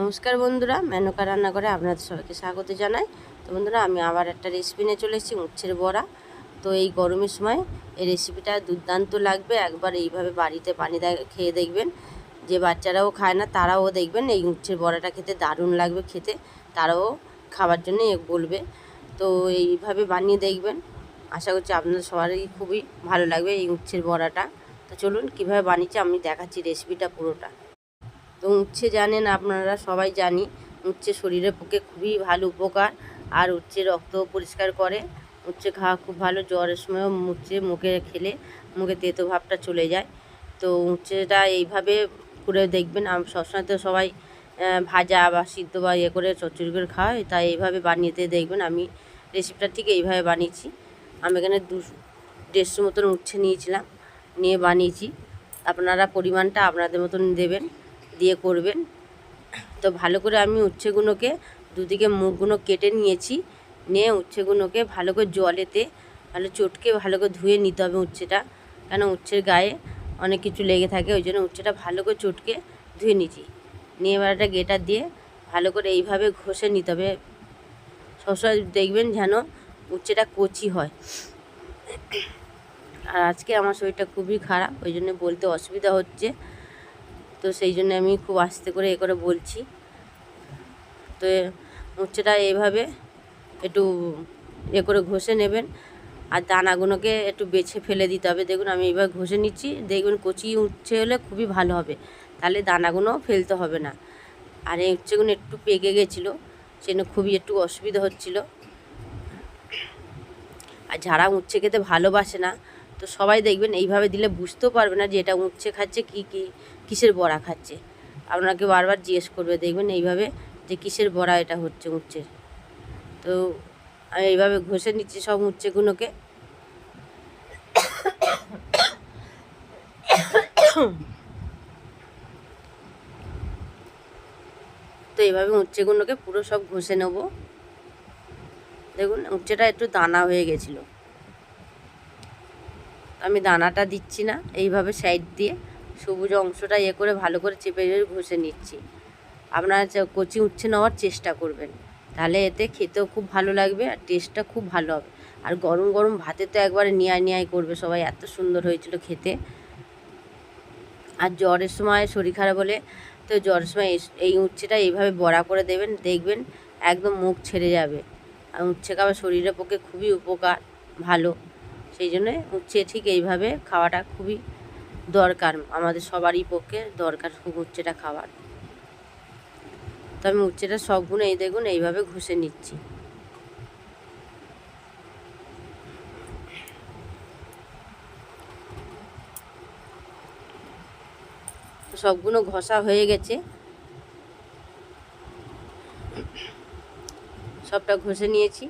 নমস্কার বন্ধুরা, মেনকা রান্না করে আপনাদের সবাইকে স্বাগত জানাই। তো বন্ধুরা, আমি আবার একটা রেসিপি নিয়ে চলে এসেছি উচ্ছের বড়া। তো এই গরমের সময় এই রেসিপিটা দুর্দান্ত লাগবে, একবার এইভাবে বাড়িতে পানি খেয়ে দেখবেন। যে বাচ্চারাও খায় না, তারাও দেখবেন এই উচ্ছের বড়াটা খেতে দারুণ লাগবে খেতে, তারাও খাবার জন্য বলবে। তো এইভাবে বানিয়ে দেখবেন, আশা করছি আপনাদের সবারই খুবই ভালো লাগবে এই উচ্ছের বড়াটা। তো চলুন, কীভাবে বানিয়েছি আমি দেখাচ্ছি রেসিপিটা পুরোটা। তো উচ্ছে জানেন আপনারা সবাই জানি। উচ্ছে শরীরের পক্ষে খুবই ভালো উপকার, আর উচ্ছে রক্ত পরিষ্কার করে। উচ্ছে খাওয়া খুব ভালো, জ্বরের সময়ও উচ্ছে মুখে খেলে, মুখে তেতো ভাবটা চলে যায়। তো উচ্ছেটা এইভাবে করে দেখবেন সবসময় তো সবাই ভাজা বা সিদ্ধ বা ইয়ে করে চচ্চড়ি করে খাওয়ায় তাই এইভাবে বানিয়েতে দেখবেন। আমি রেসিপিটা ঠিক এইভাবে বানিয়েছি। আমি এখানে দু দেড়শো মতন উচ্ছে নিয়েছিলাম, নিয়ে বানিয়েছি। আপনারা পরিমাণটা আপনাদের মতন দেবেন। দিয়ে করবেন তো ভালো করে আমি উচ্ছেগুলোকে দুদিকে মুখগুলো কেটে নিয়েছি। নিয়ে উচ্ছেগুলোকে ভালো করে জলেতে, ভালো চটকে ভালো করে ধুয়ে নিতে হবে উচ্ছেটা। কেন উচ্ছের গায়ে অনেক কিছু লেগে থাকে, ওই জন্য উচ্ছেটা ভালো করে চটকে ধুয়ে নিয়েছি। নিয়ে এবার একটা গেটার দিয়ে ভালো করে এইভাবে ঘষে নিতে হবে। সবসময় দেখবেন যেন উচ্ছেটা কচি হয়। আর আজকে আমার শরীরটা খুবই খারাপ, ওই জন্য বলতে অসুবিধা হচ্ছে। তো সেই জন্য আমি খুব আস্তে করে এ করে বলছি। তো উচ্ছেটা এইভাবে একটু এ করে ঘষে নেবেন। আর দানাগুলোকে একটু বেছে ফেলে দিতে হবে। দেখুন, আমি এবার ঘষে নিচ্ছি। দেখবেন কচি উচ্ছে হলে খুবই ভালো হবে। তাহলে দানাগুলো ফেলতে হবে না। আর এই উচ্ছেগুলো একটু পেকে গেছিল সেজন্য খুবই একটু অসুবিধা হচ্ছিল। আর যারা উচ্ছে খেতে ভালোবাসে না তো সবাই দেখবেন এইভাবে দিলে বুঝতেও পারবে না যে এটা উচ্ছে খাচ্ছে, কি কি, কিসের বড়া খাচ্ছে। আপনাকে বারবার জিজ্ঞেস করবে, দেখবেন এইভাবে যে কিসের বড়া এটা হচ্ছে উচ্ছের তো আমি এইভাবে ঘষে নিচ্ছি সব উচ্ছেগুলোকে। তো এইভাবে উচ্ছেগুলোকে পুরো সব ঘষে নেব। দেখুন, উচ্ছেটা একটু দানা হয়ে গেছিল। আমি দানাটা দিচ্ছি না, এইভাবে সাইড দিয়ে সবুজ অংশটা ইয়ে করে ভালো করে চেপে ঘষে নিচ্ছি। আপনারা কচি উচ্ছে নেওয়ার চেষ্টা করবেন, তাহলে এতে খেতেও খুব ভালো লাগবে আর টেস্টটা খুব ভালো হবে। আর গরম গরম ভাতে তো একবারে নিয়ায় নিয়ায় করবে সবাই, এত সুন্দর হয়েছিল খেতে। আর জ্বরের সময় শরীর খারাপ হলে তো জ্বরের সময় এই উচ্ছেটা এইভাবে বড়া করে দেবেন, দেখবেন একদম মুখ ছেড়ে যাবে। আর উচ্ছে খাবার শরীরের পক্ষে খুবই উপকার, ভালো। সেই জন্য উচ্ছে ঠিক এইভাবে খাওয়াটা খুবই দরকার আমাদের সবারই পক্ষে দরকার উচ্ছেটা খাওয়ার। তো আমি উচ্ছেটা সবগুলো এই দেখুন, এইভাবে ঘষে নিচ্ছি। সবগুলো ঘষা হয়ে গেছে। সবটা ঘষে নিয়েছি।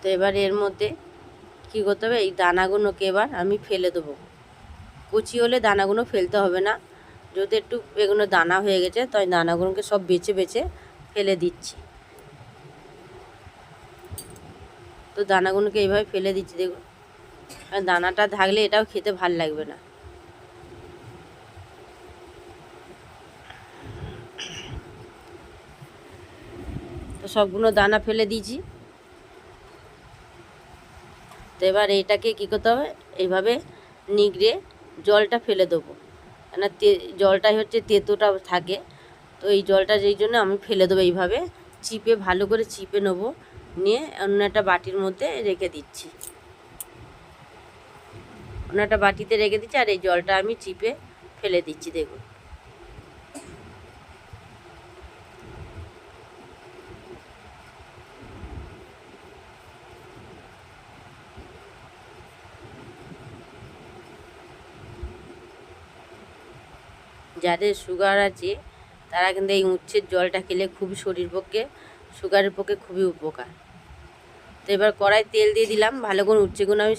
তো এবার এর মধ্যে কী করতে হবে? এই দানাগুলোকে এবার আমি ফেলে দেবো। কুচি হলে দানাগুলো ফেলতে হবে না। যদি একটু এগুলো দানা হয়ে গেছে তো এই দানাগুলোকে সব বেছে বেছে ফেলে দিচ্ছি। তো দানাগুলোকে এইভাবে ফেলে দিচ্ছি, দেখুন। দানাটা থাকলে এটাও খেতে ভালো লাগবে না। তো সবগুলো দানা ফেলে দিয়েছি। তো এবার এইটাকে কী করতে হবে? এইভাবে নিগড়ে জলটা ফেলে দেবো। কেন তে জলটাই হচ্ছে তেঁতোটা থাকে। তো এই জলটা যেই জন্য আমি ফেলে দেবো এইভাবে, চিপে ভালো করে চিপে নেব। নিয়ে অন্য একটা বাটির মধ্যে রেখে দিচ্ছি। অন্য একটা বাটিতে রেখে দিচ্ছি আর এই জলটা আমি চিপে ফেলে দিচ্ছি, দেখুন। যাদের সুগার আছে, তারা কিন্তু এই উচ্ছের জলটা খেলে খুবই শরীর পক্ষে সুগারের পক্ষে খুবই উপকার। তো এবার কড়াই তেল দিয়ে দিলাম, ভালো করে উচ্ছেগুলো আমি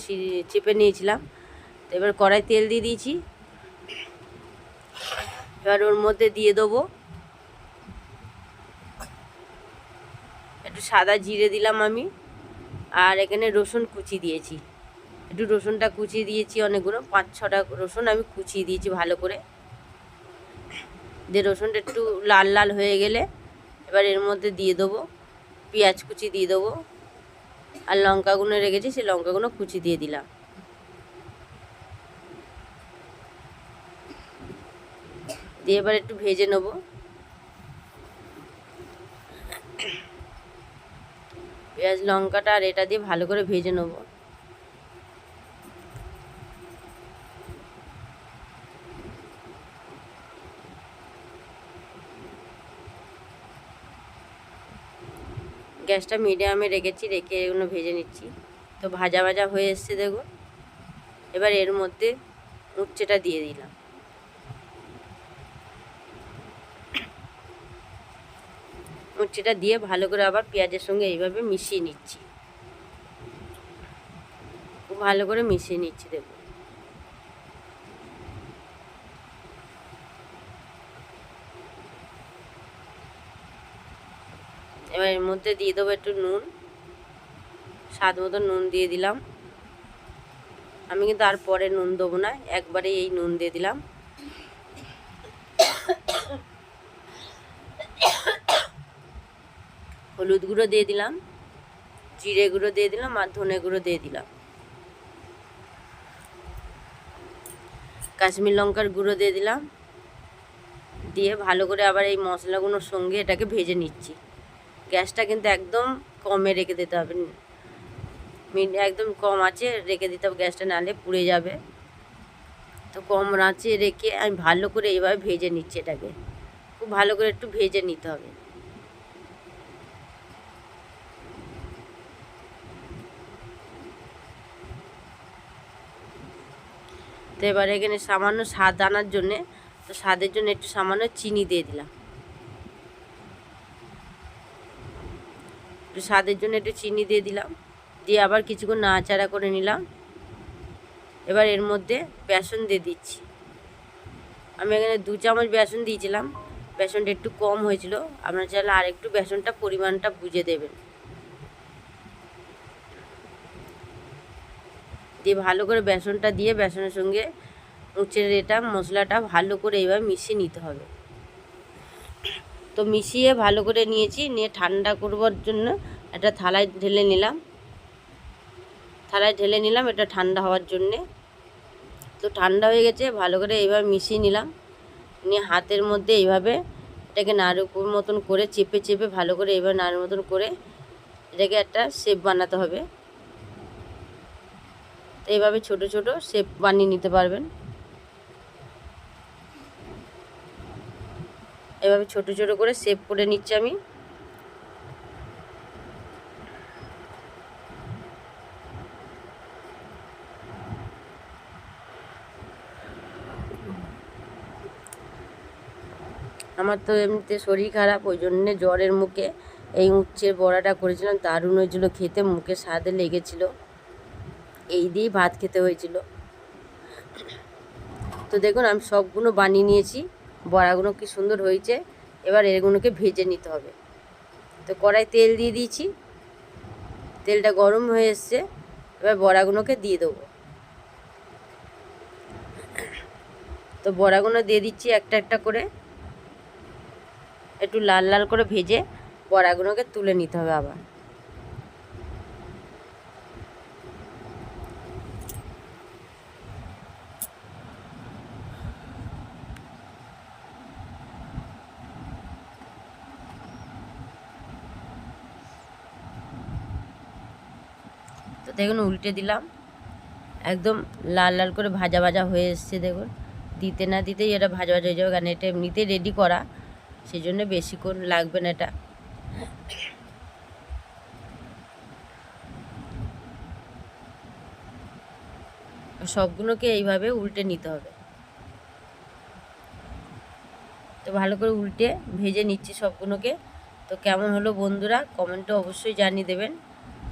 চেপে নিয়েছিলাম। তো এবার কড়াই তেল দিয়ে দিয়েছি। এবার ওর মধ্যে দিয়ে দেবো। একটু সাদা জিরে দিলাম আমি, আর এখানে রসুন কুচি দিয়েছি। একটু রসুনটা কুচিয়ে দিয়েছি অনেকগুলো পাঁচ ছটা রসুন আমি কুচিয়ে দিয়েছি ভালো করে। দিয়ে রসুনটা একটু লাল লাল হয়ে গেলে এবার এর মধ্যে দিয়ে দেবো পেঁয়াজ কুচি দিয়ে দেবো আর লঙ্কাগুলো রেখেছি, সেই লঙ্কাগুলো কুচি দিয়ে দিলাম। দিয়ে এবার একটু ভেজে নেব। পেঁয়াজ, লঙ্কাটা আর এটা দিয়ে ভালো করে ভেজে নেব। গ্যাসটা মিডিয়ামে রেখেছি, রেখে এগুলো ভেজে নিচ্ছি। তো ভাজা ভাজা হয়ে এসছে দেখো এবার এর মধ্যে উচ্ছেটা দিয়ে দিলাম। উচ্ছেটা দিয়ে ভালো করে আবার পেঁয়াজের সঙ্গে এইভাবে মিশিয়ে নিচ্ছি। ভালো করে মিশিয়ে নিচ্ছি দেখো এবার এর মধ্যে দিয়ে দেবো একটু নুন, স্বাদ মতো নুন দিয়ে দিলাম। আমি কিন্তু আর পরে নুন দেবো না একবারে এই নুন দিয়ে দিলাম। হলুদ গুঁড়ো দিয়ে দিলাম, জিরে গুঁড়ো দিয়ে দিলাম আর ধনে গুঁড়ো দিয়ে দিলাম। কাশ্মীর লঙ্কার গুঁড়ো দিয়ে দিলাম। দিয়ে ভালো করে আবার এই মশলাগুলোর সঙ্গে এটাকে ভেজে নিচ্ছি। গ্যাসটা কিন্তু একদম কমে রেখে দিতে হবে। একদম কম আছে, রেখে দিতে হবে। গ্যাসটা নাহলে পুড়ে যাবে। তো কম আঁচে রেখে আমি ভালো করে এইভাবে ভেজে নিচ্ছি এটাকে। খুব ভালো করে একটু ভেজে নিতে হবে। তো এবার এখানে সামান্য স্বাদ আনার জন্যে, তো স্বাদের জন্য একটু সামান্য চিনি দিয়ে দিলাম। একটু স্বাদের জন্য একটু চিনি দিয়ে দিলাম। দিয়ে আবার কিছুক্ষণ নাড়াচাড়া করে নিলাম। এবার এর মধ্যে বেসন দিয়ে দিচ্ছি। আমি এখানে দু চামচ বেসন দিয়েছিলাম। বেসনটা একটু কম হয়েছিল। আপনারা চাইলে আর একটু বেসনটা পরিমাণটা বুঝে দেবেন। দিয়ে ভালো করে বেসনটা দিয়ে বেসনের সঙ্গে উঁচের এটা মশলাটা ভালো করে এবার মিশিয়ে নিতে হবে। তো মিশিয়ে ভালো করে নিয়েছি, নিয়ে ঠান্ডা করবার জন্য একটা থালায় ঢেলে নিলাম। থালায় ঢেলে নিলাম এটা ঠান্ডা হওয়ার জন্যে। তো ঠান্ডা হয়ে গেছে, ভালো করে এইভাবে মিশিয়ে নিলাম। নিয়ে হাতের মধ্যে এইভাবে এটাকে নাড়ুর মতন করে, চেপে চেপে ভালো করে এইভাবে নাড়ুর মতন করে এটাকে একটা শেপ বানাতে হবে। তো এইভাবে ছোট ছোট শেপ বানিয়ে নিতে পারবেন। এভাবে ছোট ছোট করে শেপ করে নিচ্ছি আমি। আমার তো এমনিতে শরীর খারাপ, ওই জন্যে জ্বরের মুখে এই উচ্ছের বড়াটা করেছিলাম, দারুণ হয়েছিল খেতে, মুখে স্বাদে লেগেছিল। এই দিয়েই ভাত খেতে হয়েছিল। তো দেখুন, আমি সবগুলো বানিয়ে নিয়েছি। বড়াগুলো কি সুন্দর হয়েছে। এবার এগুলোকে ভেজে নিতে হবে। তো কড়াই তেল দিয়ে দিয়েছি। তেলটা গরম হয়ে এসছে। এবার বড়াগুলোকে দিয়ে দেবো। তো বড়াগুলো দিয়ে দিচ্ছি একটা একটা করে। একটু লাল লাল করে ভেজে বড়াগুলোকে তুলে নিতে হবে আবার। দেখুন উল্টে দিলাম। একদম লাল লাল করে ভাজা ভাজা হয়ে এসছে দেখুন। দিতে না দিতেই এটা ভাজা ভাজা হয়ে যাবে, কারণ এটা এমনিতেই রেডি করা। সেই জন্য বেশিক্ষণ লাগবে না এটা। সবগুলোকে এইভাবে উল্টে নিতে হবে। তো ভালো করে উল্টে ভেজে নিচ্ছি সবগুলোকে। তো কেমন হলো বন্ধুরা, কমেন্টে অবশ্যই জানিয়ে দেবেন।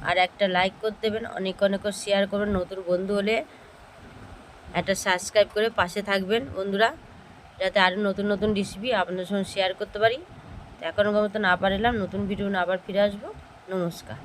আর একটা লাইক করে দেবেন, অনেক অনেক শেয়ার করবেন। নতুন বন্ধু হলে একটা সাবস্ক্রাইব করে পাশে থাকবেন বন্ধুরা, যাতে আরও নতুন নতুন রেসিপি আপনাদের সঙ্গে শেয়ার করতে পারি। এখনও মতো না পারলাম নতুন ভিডিও আবার ফিরে আসব। নমস্কার।